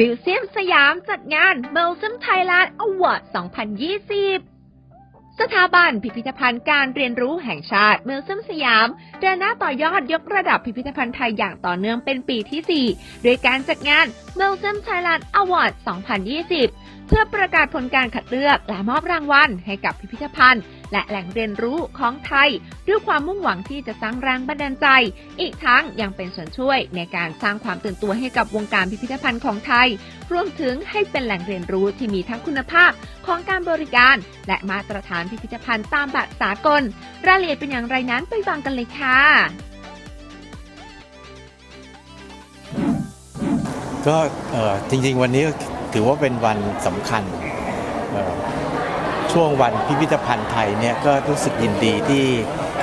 มิวเซียมสยามจัดงาน m u s e u m Thailand Award 2020 สถาบันพิพิธภัณฑ์การเรียนรู้แห่งชาติ m u s e u m สยามเดินหน้าต่อยอดยกระดับพิพิธภัณฑ์ไทยอย่างต่อเนื่องเป็นปีที่4โดยการจัดงาน m u s e u m Thailand Award 2020 เพื่อประกาศผลการคัดเลือกและมอบรางวัลให้กับพิพิธภัณฑ์ และแหล่งเรียนรู้ของไทย ด้วยความมุ่งหวังที่จะสร้างแรงบันดาลใจ อีกทั้งยังเป็นส่วนช่วยในการสร้างความตื่นตัวให้กับวงการพิพิธภัณฑ์ของไทย รวมถึงให้เป็นแหล่งเรียนรู้ที่มีทั้งคุณภาพของการบริการ และมาตรฐานพิพิธภัณฑ์ตามแบบสากล รายละเอียดเป็นอย่างไรนั้นไปฟังกันเลยค่ะก็จริงๆวันนี้ถือว่าเป็นวันสำคัญ ช่วงวันพิพิธภัณฑ์ไทยเนี่ยก็รู้สึกยินดีที่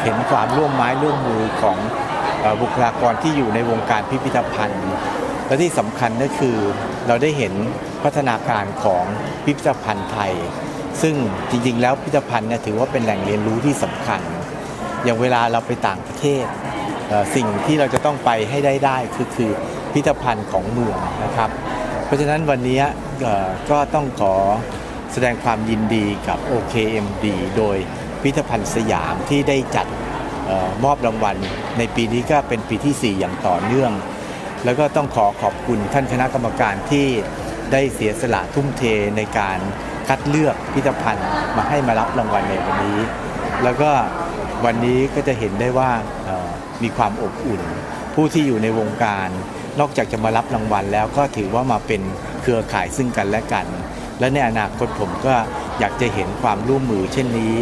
เห็นความร่วมไม้ร่วมมือของบุคลากรที่อยู่ในวงการพิพิธภัณฑ์ และที่สำคัญก็คือเราได้เห็นพัฒนาการของพิพิธภัณฑ์ไทย ซึ่งจริงๆ แล้วพิพิธภัณฑ์เนี่ยถือว่าเป็นแหล่งเรียนรู้ที่สำคัญ อย่างเวลาเราไปต่างประเทศ สิ่งที่เราจะต้องไปให้ได้ได้คือคือพิพิธภัณฑ์ของเมืองนะครับ เพราะฉะนั้นวันนี้ก็ต้องขอ แสดงความยินดีกับ OKMD โดยพิพิธภัณฑ์สยามที่ได้จัดออมอบรางวัล ในปีนี้ก็เป็นปีที่ 4 อย่างต่อเนื่อง แล้วก็ต้องขอขอบคุณท่านคณะกรรมการที่ได้เสียสละทุ่มเทในการคัดเลือกพิพิธภัณฑ์มาให้มารับรางวัลในวันนี้ แล้วก็วันนี้ก็จะเห็นได้ว่ามีความอบอุ่น ผู้ที่อยู่ในวงการ นอกจากจะมารับรางวัลแล้วก็ถือว่ามาเป็นเครือข่ายซึ่งกันและกัน และในอนาคตผมก็อยากจะเห็นความร่วมมือเช่นนี้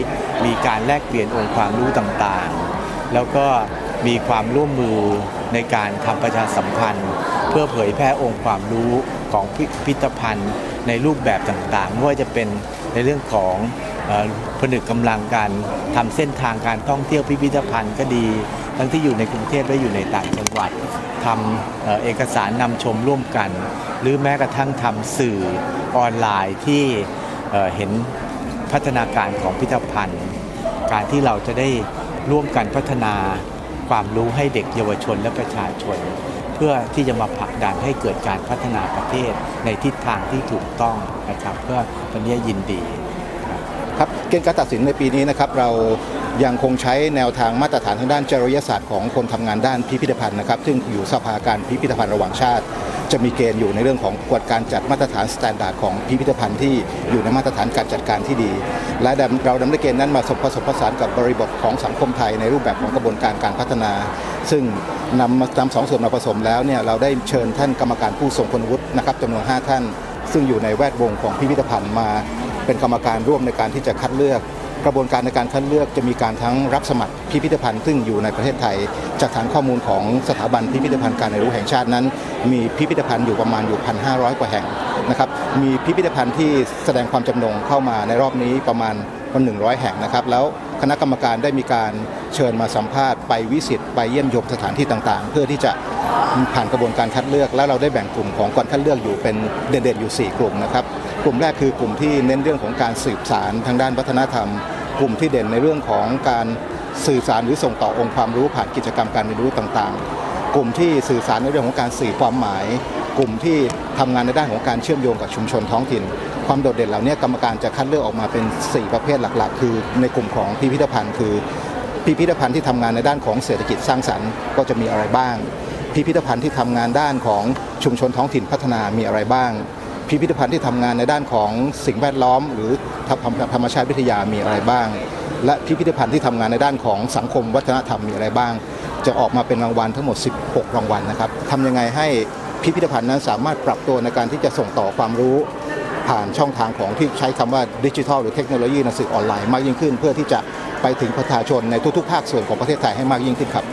มีการแลกเปลี่ยนองค์ความรู้ต่างๆ แล้วก็มีความร่วมมือในการทำประชาสัมพันธ์ เพื่อเผยแพร่องค์ความรู้ของพิพิธภัณฑ์ ในรูปแบบต่างๆไม่ว่าจะเป็นในเรื่องของผนึกกำลังการทำเส้นทางการท่องเที่ยวพิพิธภัณฑ์ก็ดี ทั้งที่อยู่ในกรุงเทพและอยู่ในต่างจังหวัดทำเอกสารนำชมร่วมกัน หรือแม้กระทั่งทำสื่อออนไลน์ที่เห็นพัฒนาการของพิพิธภัณฑ์ การที่เราจะได้ร่วมกันพัฒนาความรู้ให้เด็กเยาวชนและประชาชน เพื่อที่จะมาผลักดันให้เกิดการพัฒนาประเทศในทิศทางที่ถูกต้องนะครับเพื่อวันนี้ยินดีครับเกณฑ์การตัดสินในปีนี้นะครับเรา ยังคงใช้แนวทางมาตรฐานทางด้านจริยศาสตร์ของคนทำงานด้านพิพิธภัณฑ์นะครับ ซึ่งอยู่สภาการพิพิธภัณฑ์ระหว่างชาติ จะมีเกณฑ์อยู่ในเรื่องของกฎการจัดมาตรฐานสแตนดาร์ดของพิพิธภัณฑ์ที่อยู่ในมาตรฐานการจัดการที่ดี และเราดำเนินเกณฑ์นั้นมาผสมผสานกับบริบทของสังคมไทยในรูปแบบของกระบวนการการพัฒนา ซึ่งนำนำสองส่วนมาผสมแล้วเนี่ยเราได้เชิญท่านกรรมการผู้ทรงคุณวุฒินะครับจำนวน 5 ท่าน ซึ่งอยู่ในแวดวงของพิพิธภัณฑ์มา เป็นกรรมการร่วมในการที่จะคัดเลือก กระบวนการในการคัดเลือกจะมีการทั้งรับสมัครพิพิธภัณฑ์ซึ่งอยู่ในประเทศไทย จากฐานข้อมูลของสถาบันพิพิธภัณฑ์การเรียนรู้แห่งชาตินั้น มีพิพิธภัณฑ์อยู่ประมาณอยู่ 1,500 กว่าแห่งนะครับมีพิพิธภัณฑ์ที่แสดงความจำนงเข้ามาในรอบนี้ประมาณประมา100 แห่งนะครับแล้วคณะกรรมการได้มีการเชิญมาสัมภาษณ์ไปวิสิตไปเยี่ยมชมสถานที่ต่างๆ เพื่อที่จะผ่านกระบวนการคัดเลือก แล้วเราได้แบ่งกลุ่มของการคัดเลือกอยู่เป็นเด่นๆอยู่ 4 กลุ่มนะครับกลุ่มแรกคือกลุ่มที่เน้นเรื่องของการสืบสารทางด้านวัฒนธรรม กลุ่มที่เด่นในเรื่องของการสื่อสารหรือส่งต่อองค์ความรู้ผ่านกิจกรรมการเรียนรู้ต่างๆ กลุ่มที่สื่อสารในเรื่องของการสื่อความหมาย กลุ่มที่ทำงานในด้านของการเชื่อมโยงกับชุมชนท้องถิ่น ความโดดเด่นเหล่านี้กรรมการจะคัดเลือกออกมาเป็น 4 ประเภทหลักๆ คือ ในกลุ่มของพิพิธภัณฑ์ คือ พิพิธภัณฑ์ที่ทำงานในด้านของเศรษฐกิจสร้างสรรค์ก็จะมีอะไรบ้าง พิพิธภัณฑ์ที่ทำงานด้านของชุมชนท้องถิ่นพัฒนามีอะไรบ้าง พิพิธภัณฑ์ที่ทำงานในด้านของสิ่งแวดล้อม หรือธรรมชาติวิทยามีอะไรบ้าง และพิพิธภัณฑ์ที่ทำงานในด้านของสังคมวัฒนธรรมมีอะไรบ้าง จะออกมาเป็นรางวัลทั้งหมด 16 รางวัลนะครับทำยังไงให้พิพิธภัณฑ์นั้นสามารถปรับตัวในการที่จะส่งต่อความรู้ผ่านช่องทางของที่ใช้คำว่าดิจิทัลหรือเทคโนโลยีในสื่อออนไลน์มากยิ่งขึ้น เพื่อที่จะไปถึงประชาชนในทุกๆ ภาคส่วนของประเทศไทยให้มากยิ่งขึ้นครับ